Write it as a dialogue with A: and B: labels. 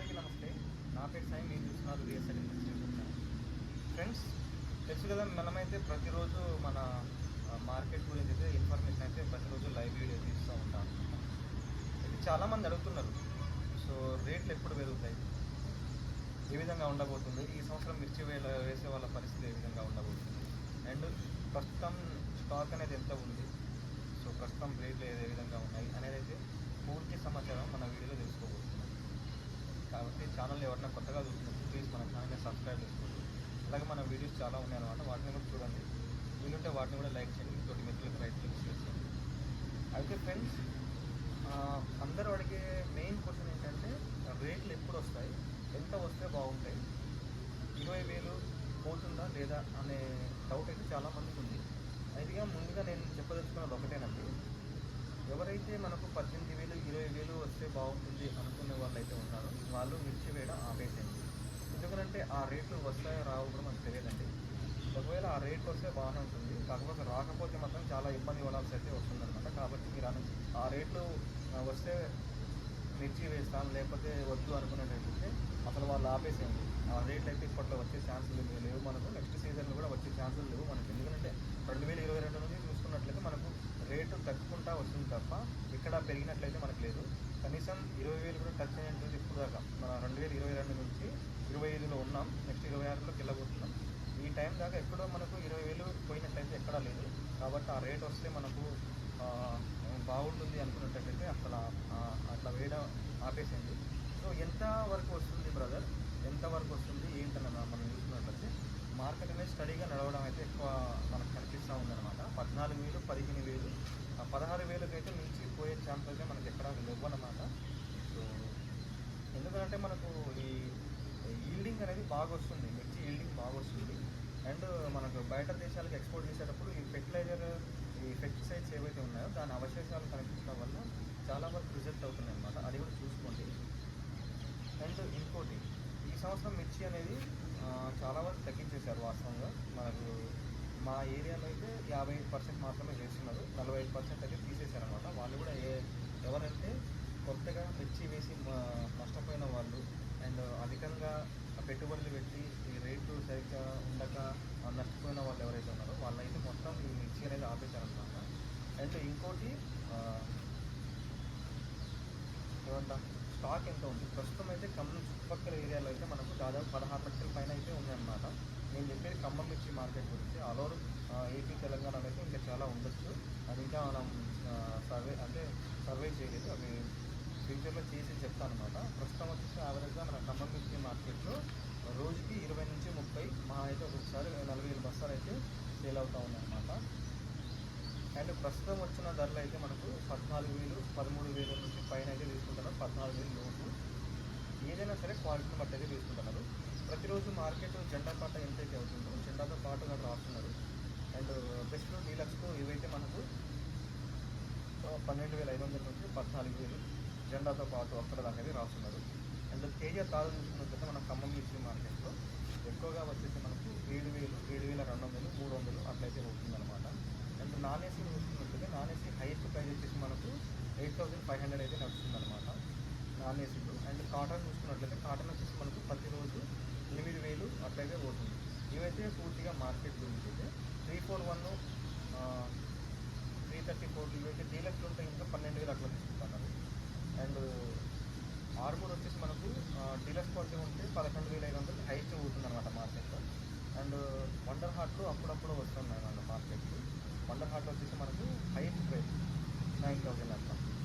A: అందరికీ నమస్తే. నా పేరు సాయి మీరు చూస్తున్నారు రియల్ ఇన్వెస్ట్మెంట్ ఫ్రెండ్స్ తెలుసు కదా మనమైతే ప్రతిరోజు మన మార్కెట్ గురించి అయితే ఇన్ఫర్మేషన్ అయితే ప్రతిరోజు లైవ్ వీడియో తీస్తూ ఉంటాం. ఇది చాలామంది అడుగుతున్నారు సో రేట్లు ఎప్పుడు పెరుగుతాయి? ఏ విధంగా ఉండబోతుంది? ఈ సంవత్సరం మిర్చి వేల వేసే వాళ్ళ పరిస్థితి ఏ విధంగా ఉండబోతుంది? అండ్ ప్రస్తుతం స్టాక్ అనేది ఎంత ఉంది? సో ప్రస్తుతం రేట్లు ఏ విధంగా ఉన్నాయి? అనేది అయితే పూర్తి సమాచారం మన వీడియోలో తెలుసుకోబోతుంది. కాబట్టి ఛానల్ ఎవరైనా కొత్తగా చూస్తున్నారు ప్లీజ్ మన ఛానల్ని సబ్స్క్రైబ్ చేసుకోండి. అలాగే మన వీడియోస్ చాలా ఉన్నాయి అనమాట వాటిని కూడా చూడండి. వీలుంటే వాటిని కూడా లైక్ చేయండి. తోటి మిత్రులకు రైట్ క్లిక్ చేసేయండి అయితే ఫ్రెండ్స్ అందరూ అడిగే మెయిన్ క్వశ్చన్ ఏంటంటే రేట్లు ఎప్పుడు వస్తాయి? ఎంత వస్తే బాగుంటాయి? ఇరవై వేలు పోతుందా లేదా అనే డౌట్ అయితే చాలా మందికి ఉంది. అయితే ముందుగా నేను చెప్పదలుచుకున్నది ఒకటేనండి. ఎవరైతే మనకు పద్దెనిమిది వేలు వస్తే బాగుంటుంది అనుకునే వాళ్ళు అయితే ఉన్నారు. వాళ్ళు మిర్చి వేయడం ఆపేసేయండి. ఎందుకంటే ఆ రేట్లు వస్తాయో రావు కూడా మనకు తెలియదండి. ఒకవేళ ఆ రేట్ వస్తే బాగానే ఉంటుంది. కాకపోతే రాకపోతే మాత్రం చాలా ఇబ్బంది పడాల్సి అయితే వస్తుందన్నమాట. కాబట్టి మీరు అను ఆ రేట్లు వస్తే మిర్చి వేస్తాం లేకపోతే వద్దు అనుకునేటట్లయితే అసలు వాళ్ళు ఆపేసేయండి. ఆ రేట్లు అయితే ఇప్పట్లో వచ్చే ఛాన్సులు లేవు మనకు. నెక్స్ట్ సీజన్లో కూడా వచ్చే ఛాన్సులు లేవు మనకు. ఎందుకంటే రెండు వేల ఇరవై రెండు నుంచి చూసుకున్నట్లయితే మనకు రేటు తగ్గుకుంటా వస్తుంది తప్ప ఎక్కడ పెరిగినట్లయితే మనకు లేదు. కనీసం ఇరవై వేలు కూడా టచ్ అయినట్టుంది ఇప్పుడు దాకా. మన రెండు వేల ఇరవై రెండు నుంచి ఇరవై ఐదులో ఉన్నాం. నెక్స్ట్ ఇరవై ఆరులోకి వెళ్ళబోతున్నాం ఈ టైం దాకా ఎక్కడో మనకు ఇరవై వేలు పోయినట్లయితే ఎక్కడా లేదు. కాబట్టి ఆ రేట్ వస్తే మనకు బాగుంటుంది అనుకున్నట్టయితే అసలు అట్లా వేయడం ఆపేసింది సో ఎంత వరకు వస్తుంది బ్రదర్? ఎంత వరకు వస్తుంది? మార్కెట్ అనేది స్టడీగా నడవడం అయితే ఎక్కువ మనకు కనిపిస్తూ ఉందన్నమాట. పద్నాలుగు వేలు పదిహేను వేలు పదహారు వేలకు అయితే మించి పోయే ఛాన్స్ అయితే మనకి ఎక్కడా లేవన్నమాట సో ఎందుకంటే మనకు ఈ ఈల్డింగ్ అనేది బాగా వస్తుంది మిర్చి ఈల్డింగ్ బాగా వస్తుంది అండ్ మనకు బయట దేశాలకు ఎక్స్పోర్ట్ చేసేటప్పుడు ఈ ఫెర్టిలైజర్ ఈ పెస్టిసైడ్స్ ఏవైతే ఉన్నాయో దాని అవశేషాలు కనిపించడం వల్ల చాలా వరకు రిజెక్ట్ అవుతున్నాయి అన్నమాట అది కూడా చూసుకోండి. అండ్ ఇంకోటి ఈ సంవత్సరం మిర్చి అనేది చాలా వరకు తగ్గించేశారు వాస్తవంగా. మనకు మా ఏరియాలో అయితే యాభై ఐదు పర్సెంట్ మాత్రమే చేస్తున్నారు. నలభై ఐదు పర్సెంట్ అయితే తీసేశారనమాట వాళ్ళు కూడా ఏ ఎవరంటే కొత్తగా మిర్చి వేసి నష్టపోయిన వాళ్ళు అండ్ అధికంగా పెట్టుబడులు పెట్టి ఈ రేటు సరిగ్గా ఉండక నష్టపోయిన వాళ్ళు ఎవరైతే ఉన్నారో వాళ్ళైతే మొత్తం ఈ మిర్చి అనేది ఆపేశారనమాట అండ్ ఇంకోటి ఆ, ఏమంటాం స్టాక్ ఎంత ఉంది? ప్రస్తుతం అయితే ఖమ్మం చుట్టుపక్కల ఏరియాలో అయితే మనకు దాదాపు పదహారు లక్షల పైన అయితే ఉందన్నమాట. నేను చెప్పేది ఖమ్మం మిర్చి మార్కెట్ గురించి. ఆల్ ఓవర్ ఏపీ తెలంగాణలో అయితే ఇంకా చాలా ఉండొచ్చు. అది ఇంకా మనం సర్వే అంటే సర్వే చేయలేదు. అవి ఫ్యూచర్లో చేసి చెప్తాను అనమాట ప్రస్తుతం వచ్చేసి యావరేజ్గా మన ఖమ్మం మిర్చి మార్కెట్లో రోజుకి ఇరవై నుంచి ముప్పై మా అయితే ఒకసారి నలభై ఐదు బస్తాలు అయితే సేల్ అవుతూ ఉన్నాయన్నమాట అండ్ ప్రస్తుతం వచ్చిన ధరలు అయితే మనకు పద్నాలుగు వేలు పదమూడు వేల నుంచి పైన అయితే తీసుకుంటున్నారు. పద్నాలుగు వేలు లోపు. ఏదైనా సరే క్వాలిటీని బట్టి అయితే తీసుకుంటున్నారు. ప్రతిరోజు మార్కెట్ జెండా పాట ఎంతైతే అవుతుందో జెండాతో పాటు కూడా రాస్తున్నారు. అండ్ బెస్ట్ డీలక్స్లో ఇవైతే మనకు పన్నెండు వేల ఐదు వందల నుంచి పద్నాలుగు వేలు జెండాతో పాటు అక్కడ అనేది రాస్తున్నారు. అండ్ తేజ తాజా చూసుకున్నట్లయితే మన ఖమ్మం మిర్చి మార్కెట్లో ఎక్కువగా వచ్చేసి మనకు ఏడు వేలు ఏడు వేల రెండు వందలు మూడు వందలు అట్లయితే అవుతుందన్నమాట. నాన్ ఏసీ చూసుకున్నట్లయితే నాన్ ఏసీ హైయెస్ట్ ప్రైస్ వచ్చేసి మనకు ఎయిట్ థౌసండ్ ఫైవ్ హండ్రెడ్ అయితే నడుస్తుంది అనమాట నాన్ ఏసీలో అండ్ కాటన్ చూసుకున్నట్లయితే కాటన్ వచ్చేసి మనకు ప్రతిరోజు ఎనిమిది వేలు అట్లయితే పోతుంది. ఇవైతే పూర్తిగా మార్కెట్ గురించి అయితే. Three four one three thirty four ఇవైతే డీలక్స్ ఉంటే ఇంకా పన్నెండు వేలు అట్లా తీసుకుంటున్నారు అండ్ ఆర్మూర్ వచ్చేసి మనకు డీలక్స్ క్వాలిటీ ఉంటే పదకొండు వేల ఐదు వందలు హైట్ పోతుంది అనమాట మార్కెట్లో. అండ్ వండర్ హార్ట్లో అప్పుడప్పుడు వస్తున్నాయి అన్నమాట మార్కెట్కి. వండర్ హార్ట్ వచ్చేసి మనకు హైయెస్ట్ ప్రైస్ నైన్ థౌసండ్ అంటాం